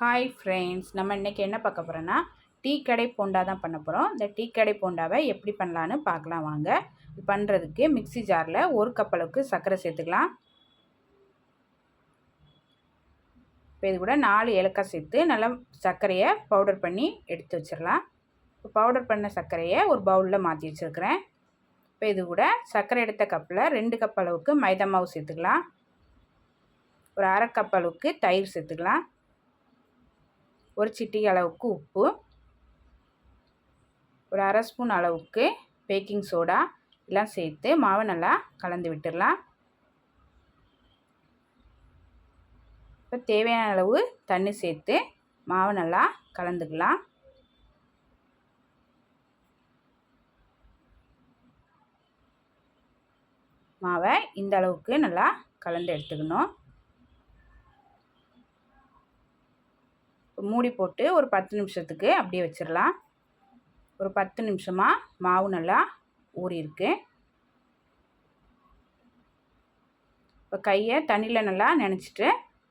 Hi friends நம்ம இன்றைக்கி என்ன பார்க்க போகிறோன்னா டீ கடை போண்டா தான் பண்ண போகிறோம் இந்த டீ கடை போண்டாவை எப்படி பண்ணலான்னு பார்க்கலாம் வாங்க. பண்ணுறதுக்கு மிக்சி ஜாரில் ஒரு கப் அளவுக்கு சர்க்கரை சேர்த்துக்கலாம். இப்போ இது கூட நாலு ஏலக்காய் சேர்த்து நல்லா சர்க்கரையை பவுடர் பண்ணி எடுத்து வச்சிடலாம். இப்போ பவுடர் பண்ண சர்க்கரையை ஒரு பவுலில் மாற்றி வச்சுருக்கிறேன். இப்போ இது கூட சர்க்கரை எடுத்த கப்பில் ரெண்டு கப் அளவுக்கு மைதா மாவு சேர்த்துக்கலாம். ஒரு அரை கப் அளவுக்கு தயிர் சேர்த்துக்கலாம். ஒரு சிட்டி அளவுக்கு உப்பு ஒரு அரை ஸ்பூன் அளவுக்கு பேக்கிங் சோடா எல்லாம் சேர்த்து மாவை நல்லா கலந்து விட்டுடலாம். இப்போ தேவையான அளவு தண்ணி சேர்த்து மாவை நல்லா கலந்துக்கலாம். மாவை இந்த அளவுக்கு நல்லா கலந்து எடுத்துக்கணும். மூடி போட்டு ஒரு பத்து நிமிஷத்துக்கு அப்படியே வச்சிடலாம். ஒரு பத்து நிமிஷமாக மாவு நல்லா ஊறியிருக்கு. இப்போ கையை தண்ணியில் நல்லா நினச்சிட்டு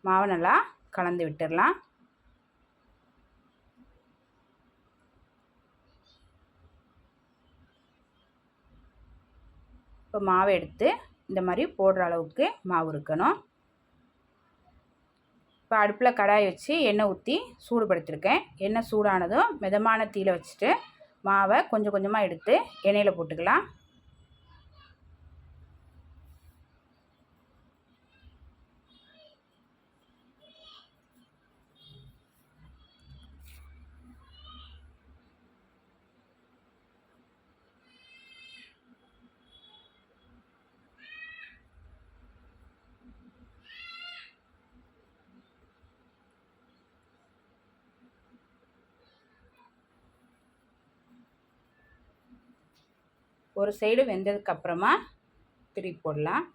மாவை நல்லா கலந்து விட்டுடலாம். இப்போ மாவை எடுத்து இந்த மாதிரி போடுற அளவுக்கு மாவு இருக்கணும். இப்போ அடுப்பில் கடாய் வச்சு எண்ணெய் ஊற்றி சூடுபடுத்திருக்கேன். எண்ணெய் சூடானதும் மிதமான தீயில் வச்சுட்டு மாவை கொஞ்சம் கொஞ்சமாக எடுத்து எண்ணெயில் போட்டுக்கலாம். ஒரு சைடு வெந்ததுக்கப்புறமா திருப்பி போடலாம்.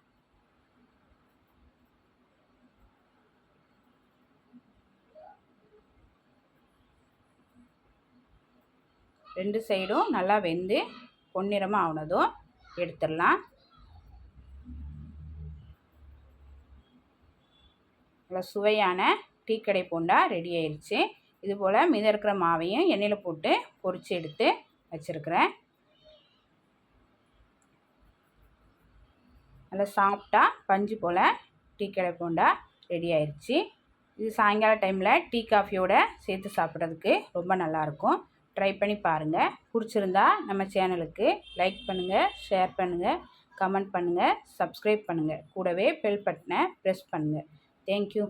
ரெண்டு சைடும் நல்லா வெந்து பொன்னிறமாக ஆனதும் எடுத்துடலாம். நல்லா சுவையான டீ கடை போண்டா ரெடி ஆயிடுச்சு இதுபோல் மிதம் இருக்கிற மாவையும் எண்ணெயில் போட்டு பொறிச்சு எடுத்து வச்சுருக்கிறேன். நல்லா சாப்பிட்டா பஞ்சு போல் டீ கடை போண்டா ரெடி ஆயிடுச்சு இது சாயங்கால டைமில் டீ காஃபியோட சேர்த்து சாப்பிட்றதுக்கு ரொம்ப நல்லாயிருக்கும். ட்ரை பண்ணி பாருங்கள் பிடிச்சிருந்தா நம்ம சேனலுக்கு லைக் பண்ணுங்கள் ஷேர் பண்ணுங்கள் கமெண்ட் பண்ணுங்கள் சப்ஸ்கிரைப் பண்ணுங்கள் கூடவே பெல் பட்டனை ப்ரெஸ் பண்ணுங்கள் தேங்க்யூ.